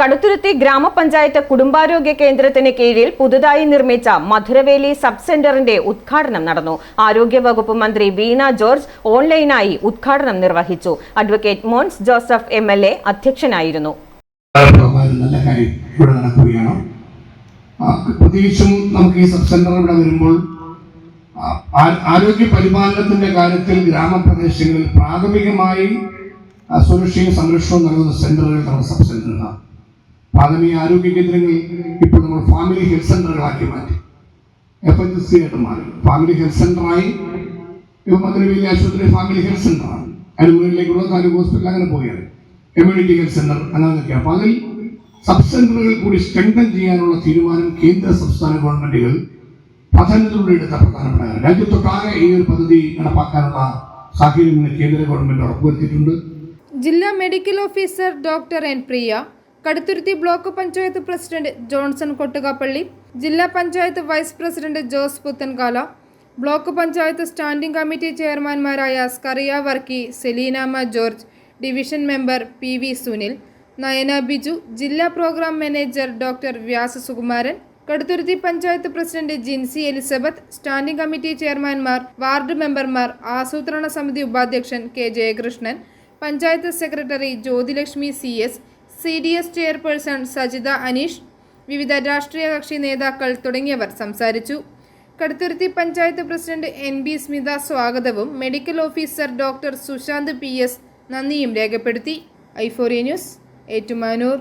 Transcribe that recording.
കടുത്തുരുത്തി ഗ്രാമപഞ്ചായത്ത് കുടുംബാരോഗ്യ കേന്ദ്രത്തിന് കീഴിൽ പുതുതായി നിർമ്മിച്ച മധുരവേലി സബ് സെന്ററിന്റെ ഉദ്ഘാടനം നടന്നു. ആരോഗ്യവകുപ്പ് മന്ത്രി വീണ ജോർജ് ഓൺലൈനായി ഉദ്ഘാടനം നിർവഹിച്ചു. അഡ്വക്കേറ്റ് മോൻസ് ജോസഫ് എം അധ്യക്ഷനായിരുന്നു. എ ആ- ആരോഗ്യ പരിപാലനത്തിന്റെ കാര്യത്തിൽ ഗ്രാമപ്രദേശങ്ങളിൽ പ്രാഥമികമായി സുരക്ഷയും സംരക്ഷണവും നൽകുന്ന സെന്ററുകൾ സബ് സെന്ററുകളാണ്. പ്രാഥമിക ആരോഗ്യ കേന്ദ്രങ്ങൾ ഇപ്പോൾ നമ്മൾ ഫാമിലി ഹെൽത്ത് സെന്ററുകളാക്കി മാറ്റി. എഫ് എച്ച് സി ആയിട്ട് മാറി. ഫാമിലി ഹെൽത്ത് സെന്ററായി ഇപ്പം മധുരവേലി ആശുപത്രി ഫാമിലി ഹെൽത്ത് സെന്ററാണ് അതിന് മുന്നിലേക്കുള്ള താലൂക്ക് ഹോസ്പിറ്റൽ അങ്ങനെ പോവുകയാണ്. കമ്മ്യൂണിറ്റി ഹെൽത്ത് സെന്റർ അങ്ങനെയൊക്കെ അപ്പോൾ അതിൽ സബ് സെന്ററുകൾ കൂടി സ്ട്രെങ്തൻ ചെയ്യാനുള്ള തീരുമാനം കേന്ദ്ര സംസ്ഥാന ഗവൺമെന്റുകൾ പ്രാധാന്യത്തോടെ എടുത്ത പ്രധാനപ്പെട്ട രാജ്യത്തൊട്ടാകെ ഈ ഒരു പദ്ധതി നടപ്പാക്കാനുള്ള സാഹചര്യം കേന്ദ്ര ഗവൺമെന്റ് ഉറപ്പുവരുത്തിയിട്ടുണ്ട്. ജില്ലാ medical officer doctor N Priya Kaduthuruthy block panchayat president Johnson Kottukappally ജില്ലാ panchayat vice president Jose Puthenkala block panchayat standing committee ചെയർമാൻമാരായ Scaria Varkey Selinamma George division member P V Sunil Nayana Biju ജില്ലാ programme manager doctor Vyasa Sukumaran Kaduthuruthy panchayat president Jincy Elizabeth standing committee ചെയർമാൻമാർ ward മെമ്പർമാർ ആസൂത്രണ സമിതി ഉപാധ്യക്ഷൻ K Jayakrishnan panchayat secretary Jyothilakshmi C S C D S chairperson Sajitha Aneesh വിവിധ രാഷ്ട്രീയ കക്ഷി നേതാക്കൾ തുടങ്ങിയവർ സംസാരിച്ചു. Kaduthuruthy panchayat president N B Smitha സ്വാഗതവും medical officer doctor Sushanth P S നന്ദിയും രേഖപ്പെടുത്തി. ഐഫോറിയ ന്യൂസ് ഏറ്റുമാനൂർ.